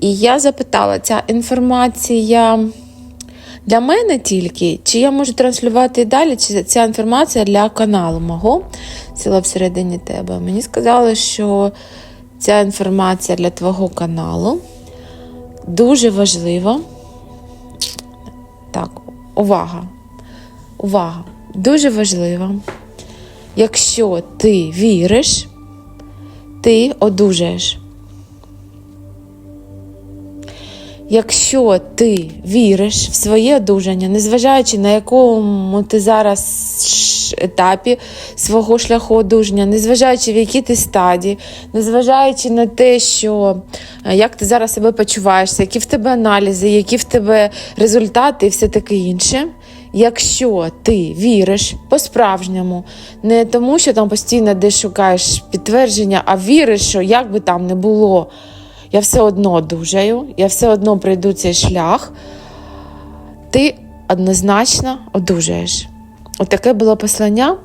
І я запитала, ця інформація для мене тільки, чи я можу транслювати і далі, чи ця інформація для каналу мого сила всередині тебе. Мені сказали, що ця інформація для твого каналу дуже важлива. Так, увага. Увага! Дуже важлива. Якщо ти віриш, ти одужаєш. Якщо ти віриш в своє одужання, незважаючи на якому ти зараз етапі свого шляху одужання, незважаючи в якій ти стадії, незважаючи на те, що е, як ти зараз себе почуваєшся, які в тебе аналізи, які в тебе результати і все таке інше. Якщо ти віриш по-справжньому, не тому, що там постійно десь шукаєш підтвердження, а віриш, що як би там не було, я все одно одужаю, я все одно пройду цей шлях, ти однозначно одужаєш. Отаке було послання.